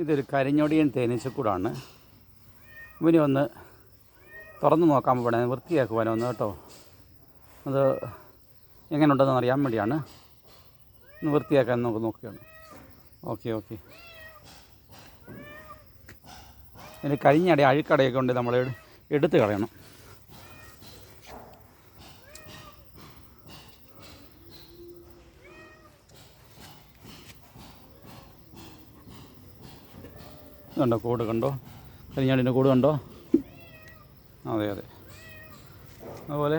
ഇതൊരു കരിഞ്ഞൊടിയൻ തേനീച്ചക്കൂടാണ്. ഇവനെ ഒന്ന് തുറന്നു നോക്കാൻ പോകണേ വൃത്തിയാക്കുവാനോ ഒന്ന് കേട്ടോ. അത് എങ്ങനെയുണ്ടെന്ന് അറിയാൻ വേണ്ടിയാണ്. ഒന്ന് വൃത്തിയാക്കാൻ നമുക്ക് നോക്കുകയാണ് ഓക്കെ ഓക്കെ. ഇതിന് കരിഞ്ഞടി അഴുക്കടയൊക്കെ ഉണ്ട് നമ്മൾ എടുത്ത് കളയണം. കണ്ടോ കൂട് കണ്ടോ? കരിഞ്ഞാടിന്റെ കൂട് കണ്ടോ? അതെ അതെ. അതുപോലെ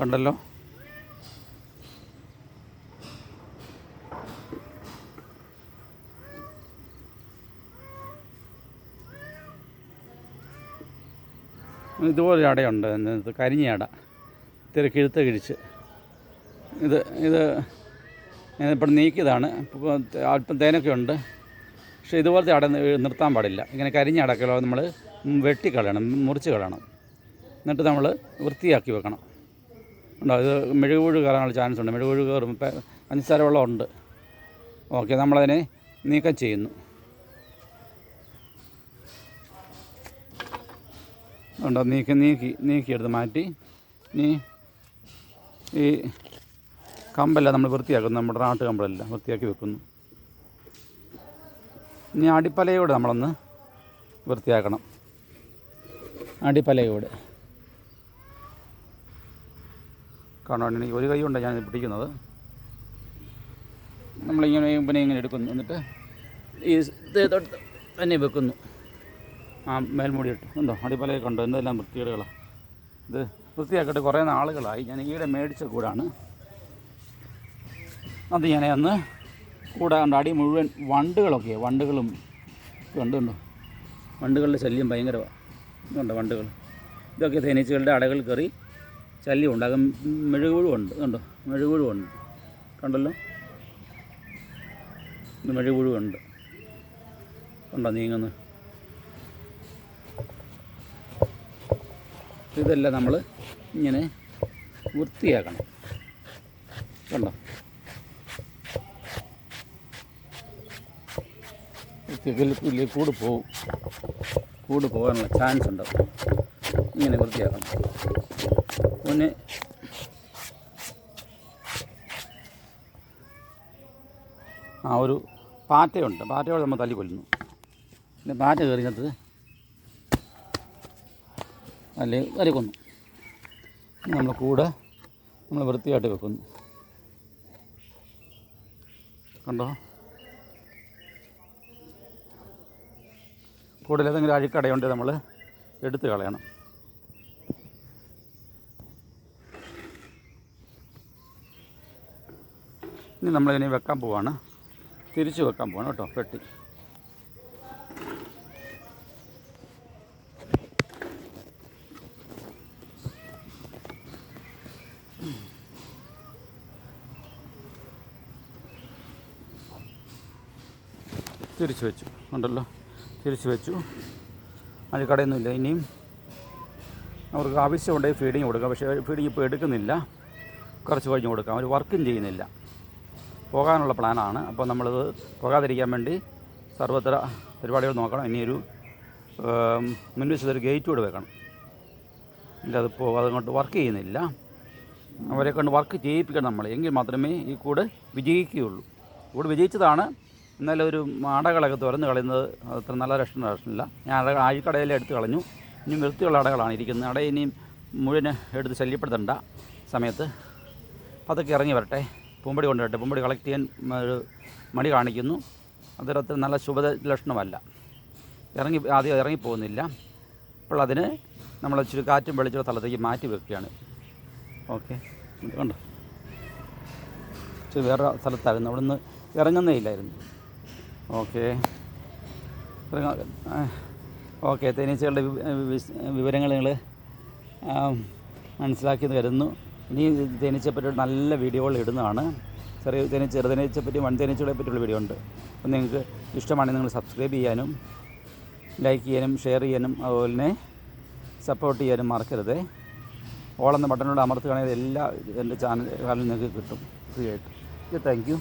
കണ്ടല്ലോ. ഇതുപോലെ അടയുണ്ട്. കരിഞ്ഞ അട. ഇത്തിരി കിഴുത്ത് കിഴിച്ച്. ഇത് ഇത് ഞാനിപ്പോൾ നീക്കിയതാണ്. അല്പം തേനൊക്കെ ഉണ്ട്. പക്ഷേ ഇതുപോലത്തെ അട നിർത്താൻ പാടില്ല. ഇങ്ങനെ കരിഞ്ഞ അടക്കലോ നമ്മൾ വെട്ടിക്കളയണം മുറിച്ച് കളയണം. എന്നിട്ട് നമ്മൾ വൃത്തിയാക്കി വെക്കണം. ഉണ്ടോ? ഇത് മെഴുകുപുഴു കയറാനുള്ള ചാൻസ് ഉണ്ട്. മെഴുകുപുഴു കയറും പഞ്ചസാര വെള്ളം ഉണ്ട്. ഓക്കെ നമ്മളതിനെ നീക്കം ചെയ്യുന്നു. ഉണ്ടോ? നീക്കി നീക്കി നീക്കിയെടുത്ത് മാറ്റി. ഇനി ഈ കമ്പല്ല നമ്മൾ വൃത്തിയാക്കുന്നു. നമ്മുടെ നാട്ടു കമ്പലല്ല വൃത്തിയാക്കി വെക്കുന്നു. ഇനി അടിപ്പലയോട് നമ്മളൊന്ന് വൃത്തിയാക്കണം. അടിപ്പലയോട്. കാണാൻ എനിക്ക് ഒരു കൈ കൊണ്ടാണ് ഞാനിത് പിടിക്കുന്നത്. നമ്മളിങ്ങനെ പിന്നെ ഇങ്ങനെ എടുക്കുന്നു. എന്നിട്ട് ഈ തൊട്ട് തന്നെ വെക്കുന്നു. ആ മേൽമുടി ഇട്ട് ഉണ്ടോ അടിപ്പലയൊക്കെ ഉണ്ടോ എന്തെല്ലാം വൃത്തികേടുകളാണ് ഇത് വൃത്തിയാക്കിയിട്ട് കുറേ നാളുകളായി. ഞാൻ ഈയിടെ മേടിച്ച കൂടാണ്. അത് ഞാൻ അന്ന് കൂടെ കണ്ട് അടി മുഴുവൻ വണ്ടുകളൊക്കെ വണ്ടുകളും കണ്ടുണ്ടോ ഉണ്ട് കണ്ടോ? വണ്ടുകളുടെ ശല്യം ഭയങ്കരമാണ് ഇതുണ്ട് വണ്ടുകൾ? ഇതൊക്കെ തേനീച്ചകളുടെ അടകൾ കയറി ശല്യം ഉണ്ടാകും. മെഴുകുപുഴുണ്ട് കണ്ടോ? മെഴുകുപുഴുണ്ട് കണ്ടല്ലോ? മെഴുകുപുഴുണ്ട് കണ്ടോ നീങ്ങുന്നു? ഇതെല്ലാം നമ്മൾ ഇങ്ങനെ വൃത്തിയാക്കണം. കണ്ടോ? വൃത്തിയാക്കൽ കൂട് പോവും. കൂട് പോകാനുള്ള ചാൻസ് ഉണ്ടാവും. ഇങ്ങനെ വൃത്തിയാക്കണം. പിന്നെ ആ ഒരു പാറ്റയുണ്ട്. പാറ്റയോട് നമ്മൾ തല്ലി കൊല്ലുന്നു. പിന്നെ പാറ്റ കയറിനകത്ത് അല്ലെ വരക്കുന്നു നമ്മൾ കൂടെ നമ്മൾ വൃത്തിയായിട്ട് വെക്കുന്നു. കണ്ടോ? കൂടുതൽ ഏതെങ്കിലും അഴുക്കടയുണ്ട് നമ്മൾ എടുത്തു കളയണം. ഇനി നമ്മളിതിനെ വെക്കാൻ പോവാണ്. തിരിച്ച് വെക്കാൻ പോവാണ് കേട്ടോ പെട്ടി. തിരിച്ചു വെച്ചു. ഉണ്ടല്ലോ. തിരിച്ച് വെച്ചു. അഴുക്കടയൊന്നുമില്ല ഇനിയും. അവർക്ക് ആവശ്യമുണ്ടെങ്കിൽ ഫീഡിങ് കൊടുക്കാം പക്ഷേ ഫീഡിങ് ഇപ്പോൾ എടുക്കുന്നില്ല. കുറച്ച് കഴിഞ്ഞ് കൊടുക്കാം. അവർ വർക്കും ചെയ്യുന്നില്ല. പോകാനുള്ള പ്ലാനാണ് അപ്പോൾ നമ്മളിത് പോകാതിരിക്കാൻ വേണ്ടി സർവത്ര പരിപാടികൾ നോക്കണം. ഇനിയൊരു മുൻവശത്തൊരു ഗേറ്റ് കൂടെ വെക്കണം. ഇല്ല അത് പോ അതങ്ങോട്ട് വർക്ക് ചെയ്യുന്നില്ല. അവരെ കൊണ്ട് വർക്ക് ചെയ്യിപ്പിക്കണം നമ്മൾ എങ്കിൽ മാത്രമേ ഈ കൂട് വിജയിക്കുകയുള്ളൂ. കൂട് വിജയിച്ചതാണ്. എന്നാലും ഒരു മാടകളൊക്കെ തുറന്ന് കളയുന്നത് അത്ര നല്ല ലക്ഷണം ലക്ഷണമില്ല ഞാൻ അട ആഴിക്കടയിലെ എടുത്ത് കളഞ്ഞു. ഇനി വൃത്തിയുള്ള അടകളാണ് ഇരിക്കുന്നത്. അട ഇനിയും മുഴുവൻ എടുത്ത് ശല്യപ്പെടുത്തണ്ട സമയത്ത് അതൊക്കെ ഇറങ്ങി വരട്ടെ. പൂമ്പടി കൊണ്ടുവരട്ടെ. പൂമ്പടി കളക്ട് ചെയ്യാൻ ഒരു മടി കാണിക്കുന്നു. അതൊരത്ര നല്ല ശുഭ ലക്ഷണമല്ല. ഇറങ്ങി ആദ്യം ഇറങ്ങിപ്പോകുന്നില്ല അപ്പോൾ അതിന് നമ്മൾ ഇച്ചിരി കാറ്റും വെളിച്ചുള്ള സ്ഥലത്തേക്ക് മാറ്റി വെക്കുകയാണ്. ഓക്കെ. കണ്ടോ? ഇച്ചിരി വേറെ സ്ഥലത്തായിരുന്നു. അവിടെ നിന്ന് ഇറങ്ങുന്നേ ഇല്ലായിരുന്നു. ഓക്കെ. ഓക്കെ തേനീച്ചകളുടെ വിവരങ്ങൾ നിങ്ങൾ മനസ്സിലാക്കിയെന്ന് കരുതുന്നു. ഇനി തേനീച്ചപ്പറ്റി നല്ല വീഡിയോകൾ ഇടുന്നതാണ്. ചെറിയ തേനീച്ച ചെറുതേനീച്ചയെ പറ്റി വൺ തേനീച്ചകളെ പറ്റിയുള്ള വീഡിയോ ഉണ്ട്. അപ്പം നിങ്ങൾക്ക് ഇഷ്ടമാണെങ്കിൽ നിങ്ങൾ സബ്സ്ക്രൈബ് ചെയ്യാനും ലൈക്ക് ചെയ്യാനും ഷെയർ ചെയ്യാനും അതുപോലെ തന്നെ സപ്പോർട്ട് ചെയ്യാനും മറക്കരുത്. ഓളെന്ന ബട്ടനോട് അമർത്തുകയാണെങ്കിൽ എല്ലാ എന്റെ ചാനൽ നിങ്ങൾക്ക് കിട്ടും ഫ്രീ ആയിട്ട്. Thank you